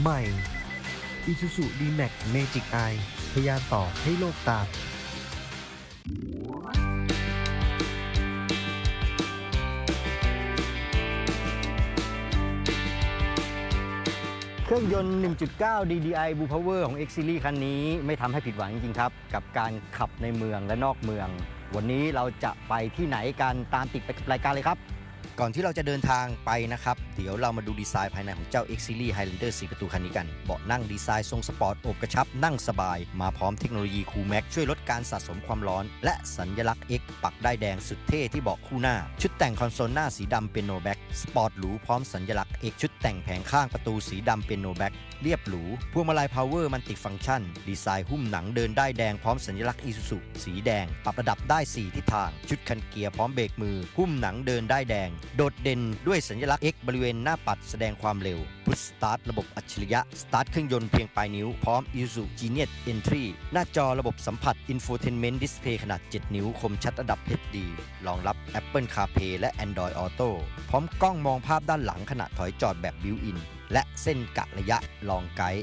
ใหม่ Isuzu D-Max Magic Eye พยานต่อให้โลกตาเครื่องยนต์ 1.9 DDI Blue Power ของ X Series คันนี้ไม่ทำให้ผิดหวังจริงๆครับ กับการขับในเมืองและนอกเมือง วันนี้เราจะไปที่ไหนกันตามติดไปกับรายการเลยครับ ก่อนที่เราจะเดินทางไปนะครับ เดี๋ยวเรามาดูดีไซน์ภายในของเจ้า X Series Highlander 4 ประตูคันนี้กัน เบาะนั่งดีไซน์ทรงสปอร์ตอบกระชับนั่งสบาย มาพร้อมเทคโนโลยี Cool Max ช่วยลดการสะสมความร้อน และสัญลักษณ์ X ปักได้แดงสุดเท่ที่เบาะคู่หน้า ชุดแต่งคอนโซลหน้าสีดำเป็นโนแบ็ก สปอร์ตหรูพร้อมสัญลักษณ์เอกชุดแต่งแผงข้างประตูสีดำเป็นโนแบ็กเรียบหรู พวงมาลัยพาวเวอร์มันติฟังก์ชัน ดีไซน์หุ้มหนังเดินได้แดงพร้อมสัญลักษณ์อีซูซุสีแดง ปรับระดับได้ 4 ทิศทาง ชุดคันเกียร์พร้อมเบรกมือ หุ้มหนังเดินได้แดง โดดเด่นด้วยสัญลักษณ์ X บริเวณหน้าปัดแสดงความเร็ว พุชสตาร์ทระบบอัจฉริยะ สตาร์ทเครื่องยนต์เพียงปลายนิ้ว พร้อม i s u Genius Entry หน้าจอระบบสัมผัส Infotainment Display ขนาด 7 นิ้ว คมชัดระดับ HD รองรับ Apple CarPlay และ Android Auto พร้อมกล้องมองภาพด้านหลังขณะถอยจอดแบบ Built-in และเส้นกะระยะลองไกด์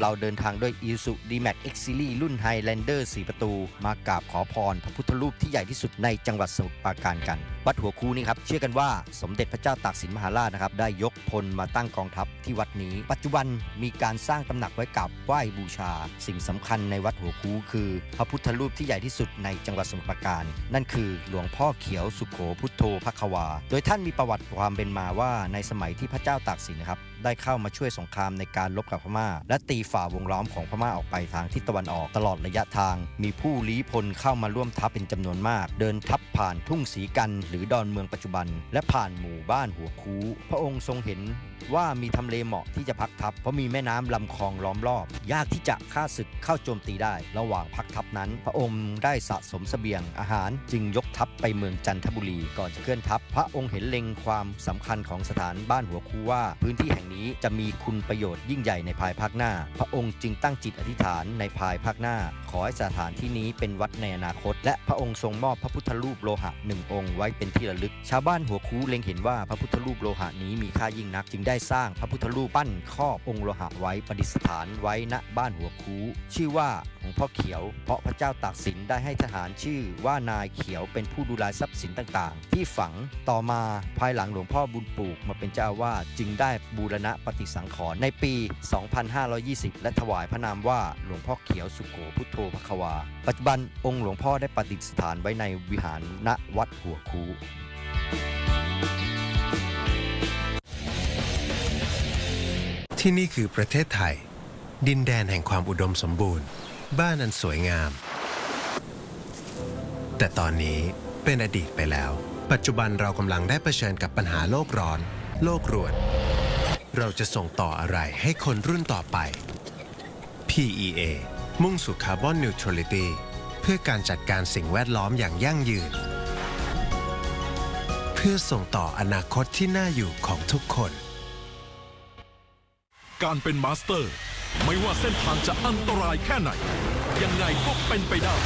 เราเดินทางด้วย Isuzu D-Max X Series รุ่น Highlander 4 ประตู มากราบขอพรพระพุทธ รูปที่ใหญ่ที่สุดในจังหวัดสมุทรปราการกัน วัดหัวคูนี่ครับเชื่อกันว่าสมเด็จพระเจ้าตากสินมหาราชนะครับได้ยกพลมาตั้งกองทัพที่วัดนี้ ปัจจุบันมีการสร้างตำหนักไว้กราบไหว้บูชา สิ่งสำคัญในวัดหัวคูคือ พระพุทธรูปที่ใหญ่ที่สุดในจังหวัดสมุทรปราการ นั่นคือหลวงพ่อเขียวสุขโขพุทโธพควา โดยท่านมีประวัติความเป็นมาว่าในสมัยที่พระเจ้าตากสินนะครับได้เข้ามาช่วยสงครามในการลบกับพม่า และตีฝ่าวงล้อมของพม่าออกไปทางทิศตะวันออกตลอดระยะทาง มีผู้ลี้พลเข้ามาร่วมทัพเป็นจำนวนมาก เดินทัพผ่านทุ่งสีกัน หรือดอนเมืองปัจจุบัน และผ่านหมู่บ้านหัวคูพระองค์ทรงเห็นว่ามีทำเลเหมาะที่จะพักทัพเพราะมีแม่น้ำลำคลองล้อมรอบ ยากที่จะฆ่าศึกเข้าโจมตีได้ ระหว่างพักทัพนั้น พระองค์ได้สะสมเสบียงอาหารจึงยกทัพไปเมืองจันทบุรี ก่อนจะเคลื่อนทัพ พระองค์เห็นเล็งความสำคัญของสถานบ้านหัวคูว่า พื้นที่แห่งนี้จะมีคุณประโยชน์ยิ่งใหญ่ในภายภาคหน้า พระองค์จึงตั้งจิตอธิษฐานในภายภาคหน้า ขอให้สถานที่นี้เป็นวัดในอนาคต และพระองค์ทรงมอบพระพุทธรูปโลหะหนึ่งองค์ไว้เป็นที่ระลึก ชาวบ้านหัวคูเล็งเห็นว่าพระพุทธรูปโลหะนี้มีค่ายิ่งนัก จึงได้สร้างพระพุทธรูปปั้นครอบองค์โลหะไว้ประดิษฐานไว้ณบ้านหัวคูชื่อว่าหลวงพ่อเขียว เพราะพระเจ้าตากสินได้ให้ทหารชื่อว่านายเขียวเป็นผู้ดูแลทรัพย์สินต่างๆ ที่ฝังต่อมาภายหลังหลวงพ่อบุญปลูกมาเป็นเจ้าวาสจึงได้บูรณะปฏิสังขรณ์ในปี 2520 และถวายพระนามว่าหลวงพ่อเขียวสุโขพุทโธภควา ปัจจุบันองค์หลวงพ่อได้ประดิษฐานไว้ในวิหารณวัดหัวคูที่นี่คือประเทศไทย ดินแดนแห่งความอุดมสมบูรณ์ บ้านอันสวยงาม แต่ตอนนี้เป็นอดีตไปแล้ว ปัจจุบันเรากำลังได้เผชิญกับปัญหาโลกร้อน โลกรวน เราจะส่งต่ออะไรให้คนรุ่นต่อไป PEA มุ่งสู่คาร์บอนนิวทรัลิตี้ พื่อการจัดการสิ่งแวดล้อมอย่างยั่งยืน เพื่อส่งต่ออนาคตที่น่าอยู่ของทุกคน การเป็นมาสเตอร์ ไม่ว่าเส้นทางจะอันตรายแค่ไหน ยังไงก็เป็นไปได้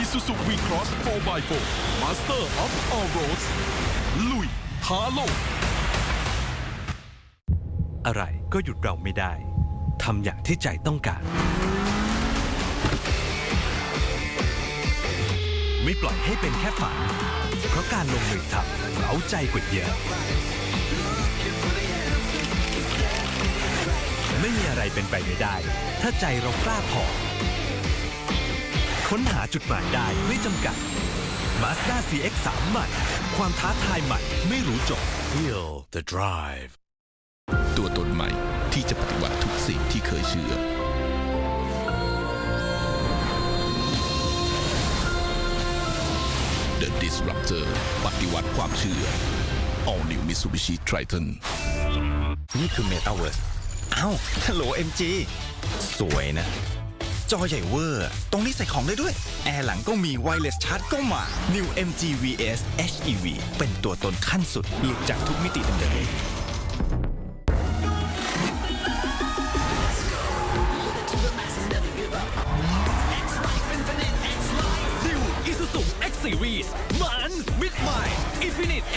Isuzu V-Cross 4x4 Master of All Roads ลุยท้าโลก อะไรก็หยุดเราไม่ได้ ทำอย่างที่ใจต้องการ ไม่ปล่อยให้เป็นแค่ฝัน เพราะการลงมือทำเราใจกว่าเยอะ ไม่มีอะไรเป็นไปไม่ได้ ถ้าใจเรากล้าพอ ค้นหาจุดหมายได้ไม่จำกัด Mazda CX-3 ใหม่ ความท้าทายใหม่ไม่รู้จบ Feel the drive ตัวตนใหม่ที่จะปฏิวัติทุกสิ่งที่เคยเชื่อ Disruptor ปฏิวัติความเชื่อ All New Mitsubishi Triton นี่คือ Metaverse เอ้าฮัลโหล MG สวยนะ จอใหญ่เวอร์ ตรงนี้ใส่ของได้ด้วย แอร์หลังก็มีไวเลสชาร์จก็มา New MG VS HEV เป็นตัวตนขั้นสุดหลุดจากทุกมิติเดิม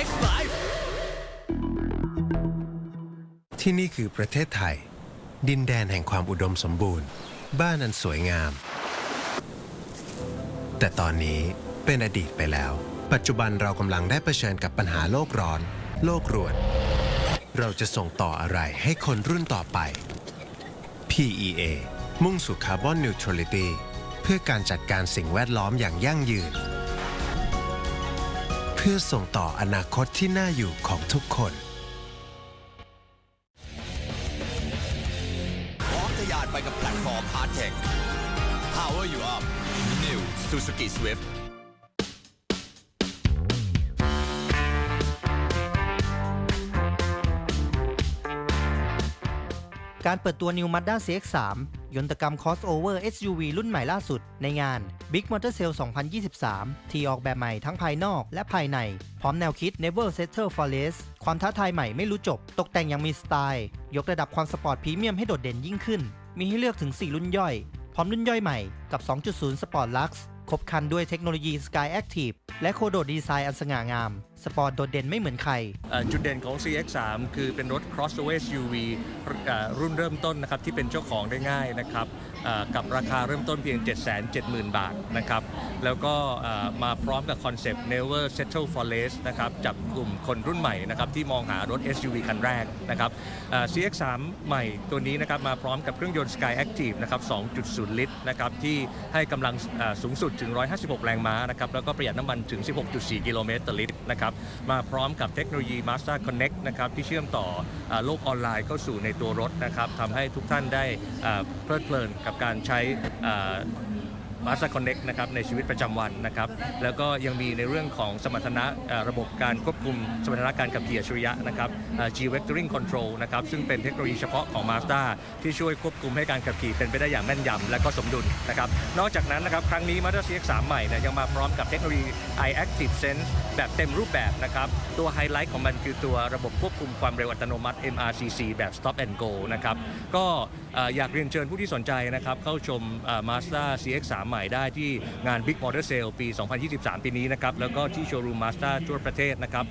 X Live ที่นี่คือประเทศไทย ดินแดนแห่งความอุดมสมบูรณ์ บ้านอันสวยงาม แต่ตอนนี้เป็นอดีตไปแล้ว ปัจจุบันเรากำลังได้เผชิญกับปัญหาโลกร้อน โลกรวน เราจะส่งต่ออะไรให้คนรุ่นต่อไป PEA มุ่งสู่คาร์บอนนิวทรัลิตี้เพื่อการจัดการสิ่งแวดล้อมอย่างยั่งยืน พื่อส่งต่ออนาคตที่น่าอยู่ของทุกคนพร้อมทะยานไปกับแพลตฟอร์ม Hard Tech Power You Up New Suzuki Swift การเปิดตัว New Mazda CX-3 ยนตกรรม crossover SUV รุ่นใหม่ล่าสุดในงาน Big Motor Sale 2023 ที่ออกแบบใหม่ทั้งภายนอกและภายใน พร้อมแนวคิด Never Settle for Less ความท้าทายใหม่ไม่รู้จบ ตกแต่งอย่างมีสไตล์ ยกระดับความสปอร์ตพรีเมียมให้โดดเด่นยิ่งขึ้น มีให้เลือกถึง 4 รุ่นย่อย พร้อมรุ่นย่อยใหม่กับ 2.0 Sport Lux ครบครันด้วยเทคโนโลยี Sky Active และโคโดดีไซน์อันสง่างามสปอร์ตโดดเด่นไม่เหมือนใคร จุดเด่นของ CX3 คือเป็นรถ crossover SUV เอ่อรุ่นเริ่มต้นนะครับที่เป็นเจ้าของได้ง่ายนะครับกับราคาเริ่มต้นเพียง 770,000 บาทนะครับแล้วก็มาพร้อมกับคอนเซปต์ never settle for less นะครับจับกลุ่มคนรุ่นใหม่นะครับที่มองหารถ SUV คันแรกนะครับ CX3 ใหม่ตัวนี้นะครับมาพร้อมกับเครื่องยนต์ Sky Active นะครับ 2.0 ลิตรนะครับที่ให้กำลังสูงสุดถึง 156 แรงม้านะครับแล้วก็ประหยัดน้ำมันถึง 16.4 กิโลเมตรต่อลิตรนะครับมาพร้อมกับเทคโนโลยี Master Connect นะครับที่เชื่อมต่อโลกออนไลน์เข้าสู่ในตัวรถนะครับทำให้ทุกท่านได้เพลิดเพลินกับการใช้ เอ่อมาส t ต r Connect นะครับในชีวิตประจำวันนะครับแล้วก็ยังมีในเรื่องของสมรรถนะเอ่อระบบการควบคุมสมรรถนะการขับขี่อัจฉริยะนะครับเอ่อ G Vectoring Control นะครับซึ่งเป็นเทคโนโลยีเฉพาะของ Mazda ที่ช่วยควบคุมให้การขับขี่เป็นไปได้อย่างแม่นยำและก็สมดุลนะครับนอกจากนั้นนะครับครั้งนี้ Mazda CX-3 ใหม่เนี่ยยังมาพร้อมกับเทคโนโลยี iActive Sense แบบเต็มรูปแบบนะครับตัวไฮไลท์ของมันคือตัวระบบควบคุมความเร็วอัตโนมัติ MRCC แบบ Stop and Go นะครับก็ อยากเรียนเชิญผู้ที่สนใจนะครับ เข้าชมเอ่อ Mazda CX-3 ใหม่ได้ที่งาน Big Motor Sale ปี 2023 ปีนี้นะครับ แล้วก็ที่โชว์รูม Mazda ทั่วประเทศนะครับ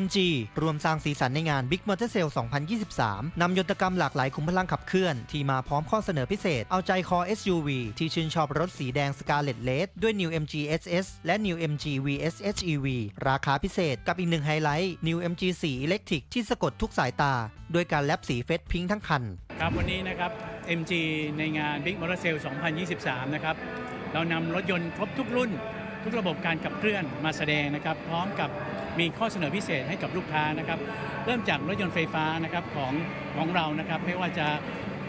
MG รวมสร้างสีสันในงาน Big Motor Sale 2023 นำยนตกรรมหลากหลายขุมพลังขับเคลื่อน ที่มาพร้อมข้อเสนอพิเศษ เอาใจคอ SUV ที่ชื่นชอบรถสีแดง Scarlet Red ด้วย New MG SS และ New MG VS HEV ราคาพิเศษกับอีกหนึ่งไฮไลท์ New MG สี Electric ที่สะกดทุกสายตา ด้วยการแลบสีเฟสพิงค์ทั้งคัน ครับวันนี้นะครับ MG ในงาน Big Motor Sale 2023 นะครับเรานำรถยนต์ครบทุกรุ่น ทุกระบบการขับเคลื่อนมาแสดงนะครับ พร้อมกับ มีข้อเสนอพิเศษให้กับลูกค้านะครับ เริ่มจากรถยนต์ไฟฟ้านะครับของของเรานะครับ ไม่ว่าจะ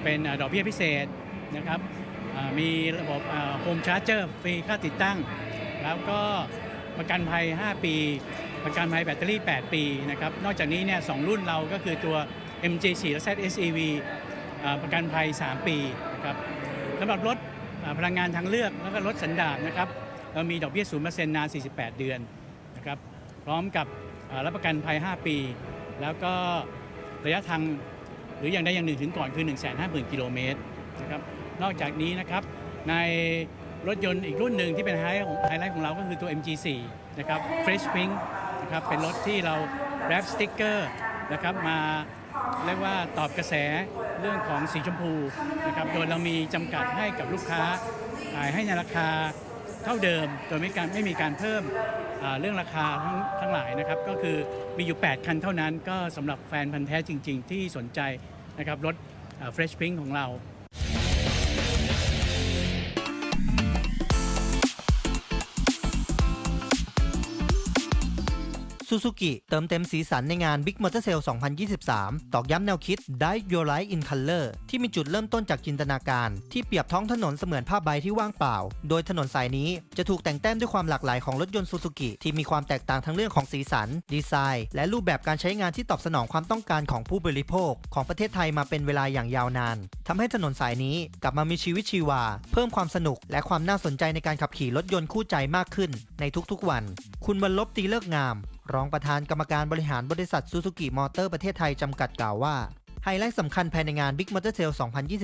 เป็นดอกเบี้ยพิเศษนะครับมีระบบโฮมชาร์จเจอร์ฟรีค่าติดตั้ง แล้วก็ประกันภัย 5 ปี ประกันภัยแบตเตอรี่ 8 ปีนะครับ นอกจากนี้เนี่ยสองรุ่นเราก็คือตัว MG4 และ ZSEV ประกันภัย 3 ปีนะครับสำหรับรถพลังงานทางเลือกแล้วก็รถสันดาปนะครับเรามีดอกเบี้ย 0%นาน 48 เดือน พร้อมกับรับประกันภัย 5 ปี แล้วก็ระยะทางหรืออย่างใดอย่างหนึ่งถึงก่อนคือ 150,000 กิโลเมตรนะครับนอกจากนี้นะครับในรถยนต์อีกรุ่นหนึ่งที่เป็นไฮไลท์ของไฮไลท์ของเราก็คือตัว MG4 นะครับ Fresh Pink นะครับเป็นรถที่เราแรปสติ๊กเกอร์นะครับมาเรียกว่าตอบกระแสเรื่องของสีชมพูนะครับโดยเรามีจำกัดให้กับลูกค้าขายให้ในราคาเท่าเดิม โดยไม่การไม่มีการเพิ่ม เรื่องราคาทั้งทั้งหลายนะครับก็คือมีอยู่ 8 คันเท่านั้นก็สำหรับแฟนพันธ์แท้จริง ๆ ที่สนใจนะครับรถอ่า Fresh Pink ของเรา ซูซูกิเติมเต็มสีสันในงาน Big Motor Sale 2023 ตอกย้ำแนวคิด Dive Your Life in Color ที่มีจุดเริ่มต้นจากจินตนาการ ที่เปรียบท้องถนนเสมือนผ้าใบที่ว่างเปล่า โดยถนนสายนี้จะถูกแต่งแต้มด้วยความหลากหลายของรถยนต์ซูซูกิที่มีความแตกต่างทั้งเรื่องของสีสัน ดีไซน์ และรูปแบบการใช้งานที่ตอบสนองความต้องการของผู้บริโภค ของประเทศไทยมาเป็นเวลาอย่างยาวนานทำให้ถนนสายนี้กลับมามีชีวิตชีวา เพิ่มความสนุก และความน่าสนใจในการขับขี่รถยนต์คู่ใจมากขึ้น ในทุกๆวัน คุณบรรลบตีเลิกงาม รองประธานกรรมการบริหารบริษัทซูซูกิมอเตอร์ประเทศไทยจำกัดกล่าวว่า ไฮไลท์สำคัญภายในงาน Big Motor Sale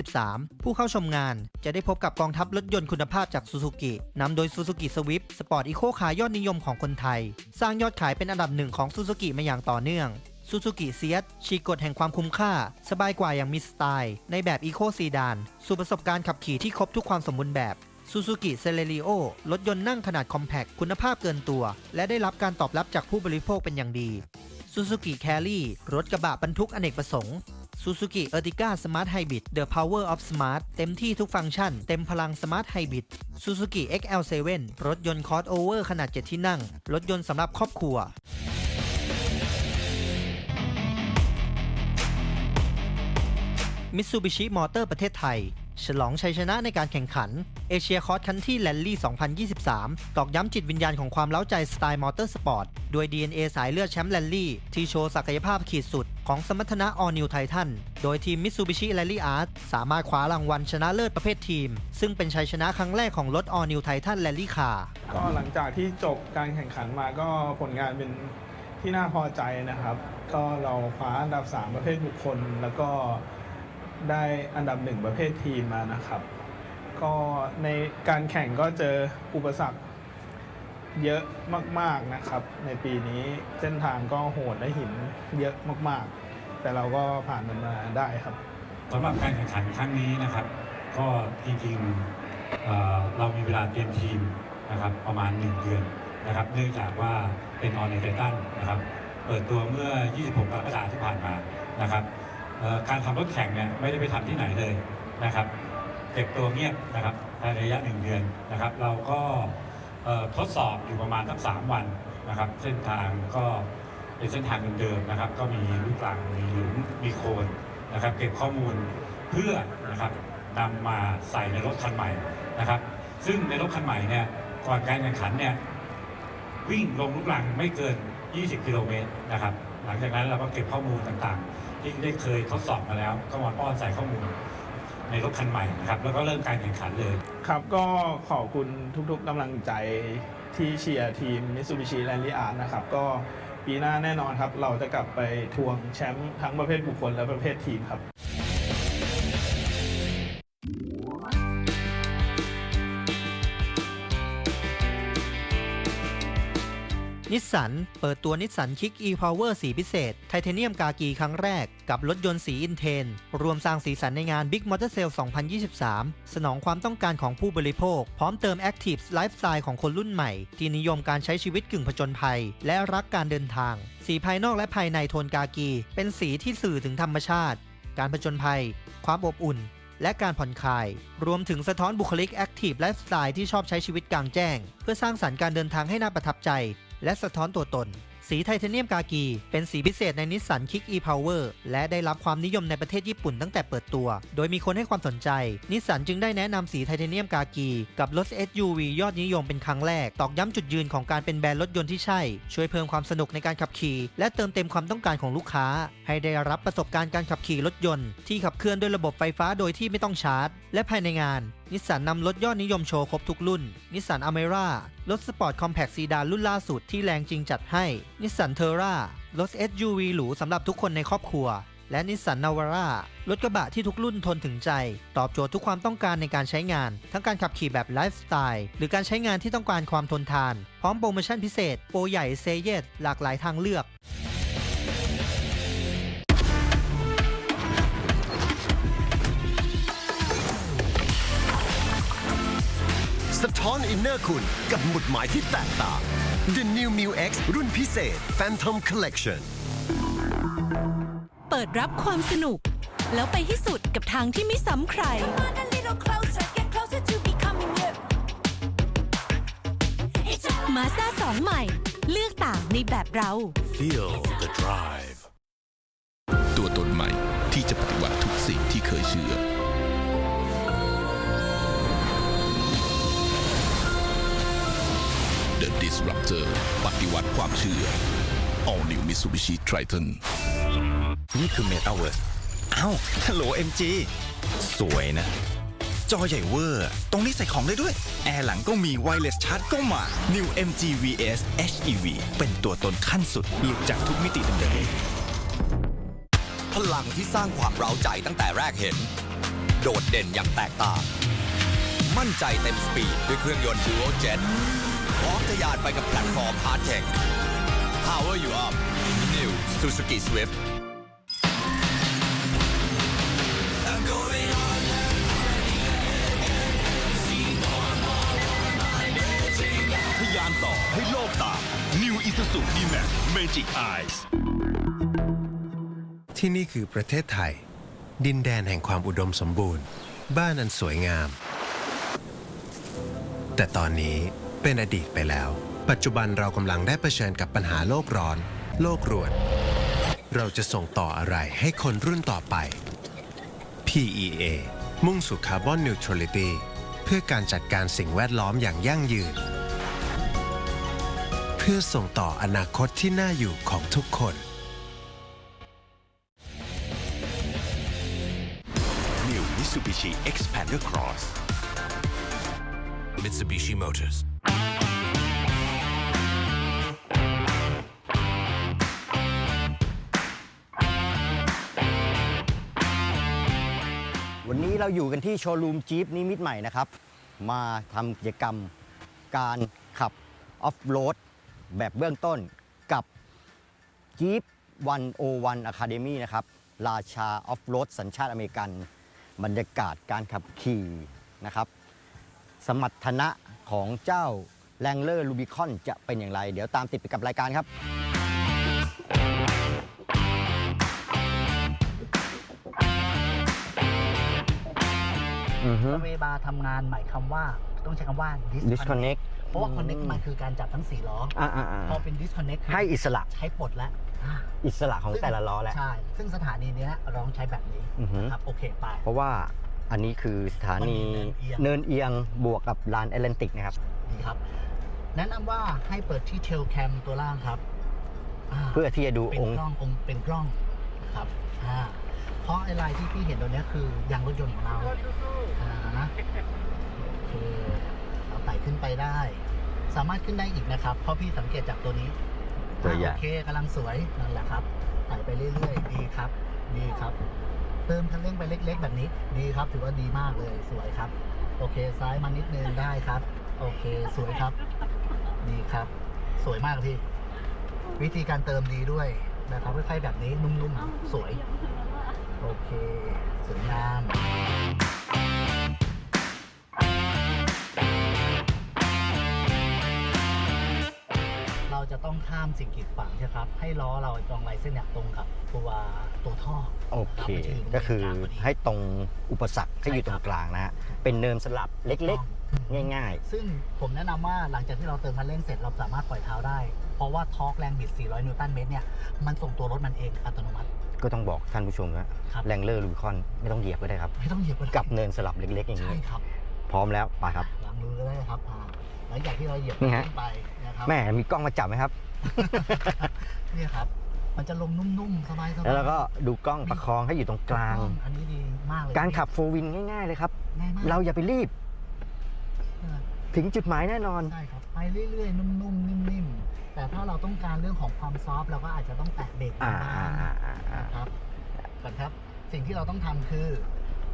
2023 ผู้เข้าชมงานจะได้พบกับกองทัพรถยนต์คุณภาพจาก Suzuki นำโดย Suzuki Swift สปอร์ตอีโคคายอดนิยมของคนไทย สร้างยอดขายเป็นอันดับหนึ่งของ Suzuki มาอย่างต่อเนื่อง Suzuki s i e t ฉีกกฎแห่งความคุ้มค่า สบายกว่าอย่างมีสไตล์ ในแบบ Eco Sedan สู่ประสบการณ์ขับขี่ที่ครบทุกความสมบูรณ์แบบ Suzuki Celerio รถยนต์นั่งขนาดคอมแพคคุณภาพเกินตัว และได้รับการตอบรับจากผู้บริโภคเป็นอย่างดี Suzuki Carry รถกระบะบรรทุกอเนกประสงค์ Suzuki Ertiga Smart Hybrid The Power of Smart เต็มที่ทุกฟังก์ชัน เต็มพลัง Smart Hybrid Suzuki XL7 รถยนต์ Crossover ขนาด 7 ที่นั่ง รถยนต์สำหรับครอบครัวมิตซูบิชิมอเตอร์ประเทศไทย ฉลองชัยชนะในการแข่งขันเอเชียคอร์สคันที่แลนลี่ 2023 ตอกย้ำจิตวิญญาณของความเล้าใจสไตล์มอเตอร์สปอร์ตด้วย DNA สายเลือดแชมป์แลนลี่ที่โชว์ศักยภาพขีดสุดของสมรรถนะ All New Titan โดยทีม Mitsubishi Rally Art สามารถคว้ารางวัลชนะเลิศประเภททีม ซึ่งเป็นชัยชนะครั้งแรกของรถ All New Titan Rally Car ก็หลังจากที่จบการแข่งขันมาก็ผลงานเป็นที่น่าพอใจนะครับ ก็เราคว้าอันดับ 3 ประเภทบุคคลแล้วก็ ได้อันดับ1ประเภททีมมานะครับ ก็ในการแข่งก็เจออุปสรรคเยอะมาก ๆนะครับ ในปีนี้เส้นทางก็โหดและหินเยอะมาก ๆ แต่เราก็ผ่านมันมาได้ครับสำหรับการแข่งขันครั้งนี้นะครับ ก็จริงๆเเรามีเวลาเตรียมทีมนะครับประมาณ 1 เดือนนะครับ เนื่องจากว่าเป็นออนไลน์ไททันนะครับ เปิดตัวเมื่อ 26 กรกฎาคมที่ผ่านมานะครับ การทำรถแข่งเนี่ยไม่ได้ไปทำที่ไหนเลยนะครับเก็บตัวเงียบนะครับในระยะหนึ่งเดือนนะครับ เราก็ทดสอบอยู่ประมาณสักสามวันนะครับ เส้นทางก็เป็นเส้นทางเดิมๆนะครับ ก็มีลูกหลังมีหลุมมีโคนนะครับ เก็บข้อมูลเพื่อนะครับนำมาใส่ในรถคันใหม่นะครับ ซึ่งในรถคันใหม่เนี่ยก่อนการแข่งขันเนี่ยวิ่งลงลูกหลังไม่เกิน 20 กิโลเมตรนะครับ หลังจากนั้นเราก็เก็บข้อมูลต่างๆ ที่ได้เคยทดสอบมาแล้ว ก็มาป้อนใส่ข้อมูลในรถคันใหม่นะครับแล้วก็เริ่มการแข่งขันเลย ครับก็ขอบคุณทุกๆกำลังใจที่เชียร์ทีม Mitsubishi Rally Art นะครับ ก็ปีหน้าแน่นอนครับ เราจะกลับไปทวงแชมป์ทั้งประเภทบุคคลและประเภททีมครับ นิสสันเปิดตัวนิสสันคิก e-power สีพิเศษ ไทเทเนียมกากีครั้งแรก กับรถยนต์สีอินเทน รวมสร้างสีสันในงาน Big Motor Sale 2023 สนองความต้องการของผู้บริโภค พร้อมเติม Active Lifestyle ของคนรุ่นใหม่ ที่นิยมการใช้ชีวิตกึ่งผจญภัย และรักการเดินทาง สีภายนอกและภายในโทนกากี เป็นสีที่สื่อถึงธรรมชาติ การผจญภัย ความอบอุ่นและการผ่อนคลาย รวมถึงสะท้อนบุคลิกแอคทีฟไลฟ์สไตล์ที่ชอบใช้ชีวิตกลางแจ้ง เพื่อสร้างสรรค์การเดินทางให้น่าประทับใจ และสะท้อนตัวตน สีไทเทเนียมกากี เป็นสีพิเศษในนิสสันคิก e-power และได้รับความนิยมในประเทศญี่ปุ่นตั้งแต่เปิดตัว โดยมีคนให้ความสนใจ นิสสันจึงได้แนะนำสีไทเทเนียมกากี กับรถ SUV ยอดนิยมเป็นครั้งแรก ตอกย้ำจุดยืนของการเป็นแบรนด์รถยนต์ที่ใช่ ช่วยเพิ่มความสนุกในการขับขี่ และเติมเต็มความต้องการของลูกค้า ให้ได้รับประสบการณ์การขับขี่รถยนต์ที่ขับเคลื่อนด้วยระบบไฟฟ้าโดยที่ไม่ต้องชาร์จ และภายในงาน นิสสันนำรถยอดนิยมโชว์ครบทุกรุ่น นิสสันอเมร่ารถสปอร์ตคอมแพคซีดานรุ่นล่าสุดที่แรงจริงจัดให้ นิสสันเทอร่ารถ SUV หรูสำหรับทุกคนในครอบครัว และนิสสันนาวาร่ารถกระบะที่ทุกรุ่นทนถึงใจ ตอบโจทย์ทุกความต้องการในการใช้งาน ทั้งการขับขี่แบบไลฟ์สไตล์ หรือการใช้งานที่ต้องการความทนทาน พร้อมโปรโมชั่นพิเศษ โปรใหญ่เซเยตหลากหลายทางเลือก ท้อนอินเนอร์คุณกับหมุดหมายที่แตกต่าง The New m u X รุ่นพิเศษ Phantom Collection เปิดรับความสนุก แล้วไปให้สุดกับทางที่ไม่ซ้ำใคร มาสด้า2ใหม่ เลือกต่างในแบบเรา Feel the drive ตัวตนใหม่ที่จะปฏิวัติทุกสิ่งที่เคยเชื่อ Disruptor ปฏิวัติความเชื่อ All New Mitsubishi Triton นี่คือ Metaverse เอ้าฮัลโหล MG สวยนะ จอใหญ่เวอร์ ตรงนี้ใส่ของได้ด้วย แอร์หลังก็มี Wireless Charge ก็มา New MG VS HEV เป็นตัวตนขั้นสุด หลุดจากทุกมิติเดิมพลังที่สร้างความเร้าใจตั้งแต่แรกเห็น โดดเด่นอย่างแตกต่าง มั่นใจเต็มสปีดด้วยเครื่องยนต์ Duo Jet พร้อมทะยานไปกับแพลตฟอร์ม Hard Tech Power you up New Suzuki Swift ทะยานต่อให้โลกตาม New Isuzu D-Max Magic Eyes ที่นี่คือประเทศไทย ดินแดนแห่งความอุดมสมบูรณ์ บ้านอันสวยงาม แต่ตอนนี้ เป็นอดีตไปแล้ว ปัจจุบันเรากำลังได้เผชิญกับปัญหาโลกร้อน โลกรวน เราจะส่งต่ออะไรให้คนรุ่นต่อไป PEA มุ่งสู่คาร์บอนนิวทรัลิตี้เพื่อการจัดการสิ่งแวดล้อมอย่างยั่งยืน เพื่อส่งต่ออนาคตที่น่าอยู่ของทุกคน New Mitsubishi Xpander Cross Mitsubishi Motors เราอยู่กันที่โชว์รูมจี๊ปนิมิตใหม่นะครับ มาทำกิจกรรมการขับออฟโรดแบบเบื้องต้นกับจี๊ป101 Academy นะครับ ราชาออฟโรดสัญชาติอเมริกัน บรรยากาศการขับขี่นะครับ สมรรถนะของเจ้าแรงเลอร์ลูบิคอนจะเป็นอย่างไร เดี๋ยวตามติดไปกับรายการครับ อือฮึเวบาร์ทำงานหมายคำว่าต้องใช้คำว่า disconnect เพราะว่า connect อืมมันคือการจับทั้ง4ล้อออ่าๆๆพอเป็น disconnect คือให้อิสระใช้ปลดแล้วอ่าอิสระของแต่ละล้อแล้วใช่ ซึ่งสถานีเนี้ยเราต้องใช้แบบนี้อือฮึ นะครับโอเคไป เพราะว่าอันนี้คือสถานีมันมีเนิเนินนเอีเอียยงงบวกกับลานแอตแลนติกนะครับ ดีครับ แนะนำว่าให้เปิดที่ tail cam ตัวล่างครับา เพื่อที่จะดูเป็นองค์ กล้ององค์เป็นกล้องครับอ่า เพราะไอ้ลายที่พี่เห็นตัวเนี้ยคือยางรถยนต์ของเราอ่านะโอเคเราไต่ขึ้นไปได้ สามารถขึ้นได้อีกนะครับ เพราะพี่สังเกตจากตัวนี้ตัวใหญ่ อ่าโอเคกำลังสวยนั่นแหละครับไต่ไปเรื่อยๆ ดีครับ ดีครับ เติมคันเร่งไปเล็ก ๆ แบบนี้ ดีครับ ถือว่าดีมากเลยสวยครับ โอเคซ้ายมานิดนึงได้ครับ โอเคสวยครับ ดีครับ สวยมากพี่ วิธีการเติมดีด้วยนะครับค่อยๆแบบนี้นุ่มๆสวย โอเคสวยงามเราจะต้องข้ามสิ่งกีดขวางใช่ครับ ให้ล้อเราตรงลายเส้นเนี่ยตรงกับตัวตัวท่อโอเค รับมันจะยู่ตรงก็คือกลางพอดี ให้ตรงอุปสรรคให้อยู่ตรงกลางนะฮะเป็นเนินสลับเล็กๆ ง่ายซึ่งผมแนะนำว่าหลังจากที่เราเติมคันเร่งเสร็จเราสามารถปล่อยเท้าได้ เพราะว่าทอร์กแรงบิด 400 นิวตันเมตรเนี่ย มันส่งตัวรถมันเองอัตโนมัติๆ ก็ต้องบอกท่านผู้ชมนะครับ แรงเลอร์ลูบิคอนไม่ต้องเหยียบก็ได้ครับ ไม่ต้องเหยียบก็ได้กับเนินสลับเล็กๆอย่างใช่นี้ ครับพร้อมแล้วไปครับ หลังมือก็ได้ครับอ่าหลังจากที่เราเหยียบนี่ฮะขึ้นไปนะครับแม่มีกล้องมาจับไหมครับ เนี่ยครับ มันจะลงนุ่มๆสบายๆแล้วเราก็ดูกล้องประคองให้อยู่ตรงกลางอันนี้ดีมากเลยการขับโฟวินง่าย ๆ เลยครับ ง่ายมากเราอย่าไปรีบ ถึงจุดหมายแน่นอน ใช่ครับ ไปเรื่อยๆ นุ่มๆ นิ่มๆ แต่ถ้าเราต้องการเรื่องของความซอฟต์เราก็อาจจะต้องแตะเบรกอ่าบ้างอ่าอ่าอ่านะครับก่อนครับ สิ่งที่เราต้องทำคือ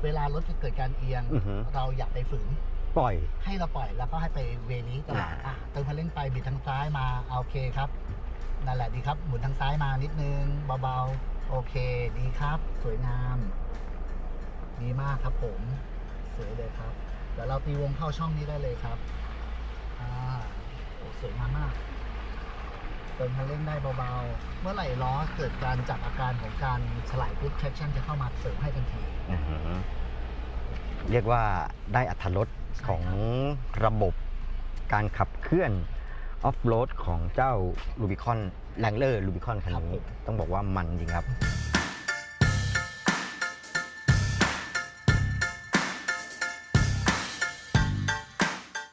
เวลารถจะเกิดการเอียง อือฮึ เราอย่าไปฝืน ปล่อย ให้เราปล่อยแล้วก็ให้ไปเวนี้ตลอดอ่า อะเติมคันเร่งไปบิดทางซ้ายมาโอเคครับ นั่นแหละดีครับ หมุนทางซ้ายมานิดนึงเบาๆ โอเค ดีครับ สวยงาม ดีมากครับผม สวยเลยครับ เดี๋ยวเราตีวงเข้าช่องนี้ได้เลยครับอ่าโอ้สวยงามมากเติมคันเร่งได้เบาๆ เมื่อไหร่ล้อเกิดการจับอาการของการฉลายพุท traction จะเข้ามาเสริมให้ทันที อื้อหือเรียกว่าได้อัตรสของระบบการขับเคลื่อนออฟโรดของเจ้า Rubicon แรงเลอร์ Rubicon คันนี้ต้องบอกว่ามันจริงครับ